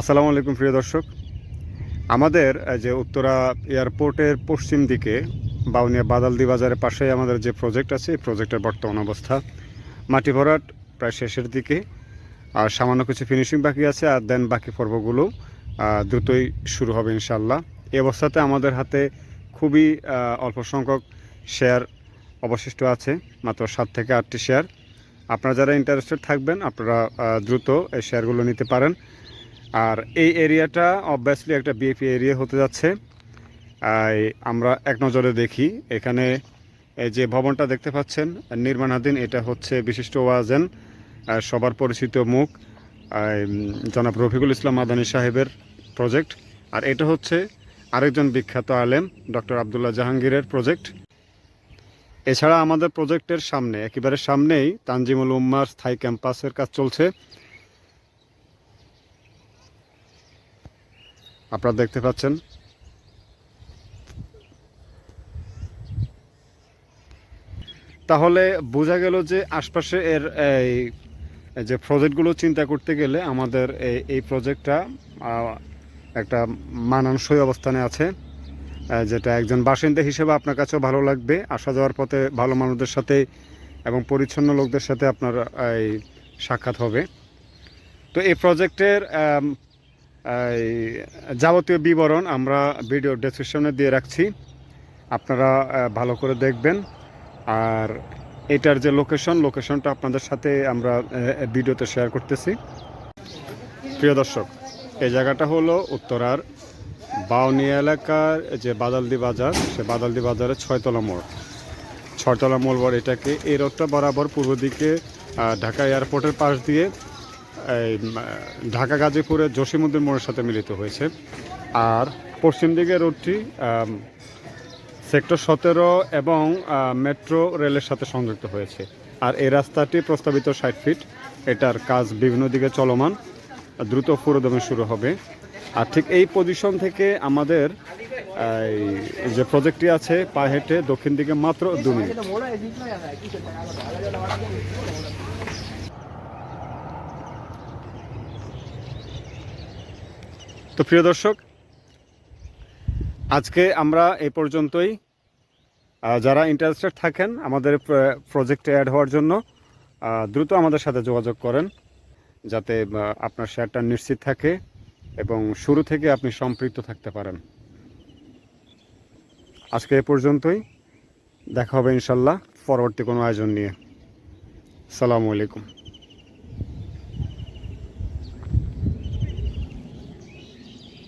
আসসালামু আলাইকুম প্রিয় দর্শক। আমাদের যে উত্তরা এয়ারপোর্টের পশ্চিম দিকে বাউনিয়া বাদালদি বাজারের পাশেই আমাদের যে প্রজেক্ট আছে, এই প্রজেক্টের বর্তমান অবস্থা। মাটি ভরাট প্রায় শেষের দিকে, আর সামান্য কিছু ফিনিশিং বাকি আছে, আর দেন বাকি পর্বগুলো দ্রুতই শুরু হবে ইনশাল্লাহ এই অবস্থাতে আমাদের হাতে খুবই অল্প সংখ্যক শেয়ার অবশিষ্ট আছে, মাত্র সাত থেকে আটটি শেয়ার আপনারা যারা ইন্টারেস্টেড থাকবেন, আপনারা দ্রুত এই শেয়ারগুলো নিতে পারেন। আর এই এরিয়াটা অবভিয়াসলি একটা বিএপি এরিয়া হতে যাচ্ছে। আমরা এক নজরে দেখি। এখানে যে ভবনটা দেখতে পাচ্ছেন নির্মাণাধীন এটা হচ্ছে বিশিষ্ট ওয়াজেন সবার পরিচিত মুখ। জনাব রফিকুল ইসলাম মাদানী সাহেবের প্রজেক্ট আর এটা হচ্ছে আরেকজন বিখ্যাত আলেম, ডক্টর আবদুল্লাহ জাহাঙ্গীরের প্রজেক্ট এছাড়া আমাদের প্রজেক্টের সামনে, একেবারে সামনেই তানজিমুল উম্মার স্থায়ী ক্যাম্পাসের কাজ চলছে। আপনারা দেখতে পাচ্ছেন। তাহলে বোঝা গেল যে আশপাশে এর এই যে প্রজেক্টগুলো চিন্তা করতে গেলে আমাদের এই এই প্রজেক্টটা একটা মানানসই অবস্থানে আছে যেটা একজন বাসিন্দা হিসেবে আপনার কাছেও ভালো লাগবে। আসা যাওয়ার পথে ভালো মানুষদের সাথে এবং পরিচ্ছন্ন লোকদের সাথে আপনার, এই, সাক্ষাৎ হবে। তো এই প্রজেক্টের যাবতীয় বিবরণ আমরা ভিডিও ডেসক্রিপশনে দিয়ে রাখছি। আপনারা ভালো করে দেখবেন। আর এটার যে লোকেশন লোকেশনটা আপনাদের সাথে আমরা ভিডিওতে শেয়ার করতেছি। প্রিয় দর্শক, এই জায়গাটা হলো উত্তরার বাউনিয়া এলাকার যে বাদালদি বাজার, সে বাদালদি বাজারের ছয়তলা মোড়। ছয়তলা মোড় বড় এটাকে, এই রোডটা বরাবর পূর্ব দিকে ঢাকা এয়ারপোর্টের পাশ দিয়ে ঢাকা গাজীপুরের জসিমুদ্দিন মোড়ের সাথে মিলিত হয়েছে। আর পশ্চিম দিকে রোডটি সেক্টর সতেরো এবং মেট্রো রেলের সাথে সংযুক্ত হয়েছে। আর এই রাস্তাটি প্রস্তাবিত ষাট ফিট। এটার কাজ বিভিন্ন দিকে চলমান। দ্রুত পুরোদমে শুরু হবে। আর ঠিক এই পজিশন থেকে আমাদের, এই, যে প্রজেক্টটি আছে পা হেঁটে দক্ষিণ দিকে মাত্র দু মিনিট। তো প্রিয় দর্শক, আজকে আমরা এই পর্যন্তই। যারা ইন্টারেস্টেড থাকেন আমাদের প্রজেক্টে অ্যাড হওয়ার জন্য দ্রুত আমাদের সাথে যোগাযোগ করেন যাতে আপনার শেয়ারটা নিশ্চিত থাকে এবং শুরু থেকে আপনি সম্পৃক্ত থাকতে পারেন। আজকে এ পর্যন্তই। দেখা হবে ইনশাল্লাহ পরবর্তী কোনো আয়োজন নিয়ে। সালামু আলাইকুম।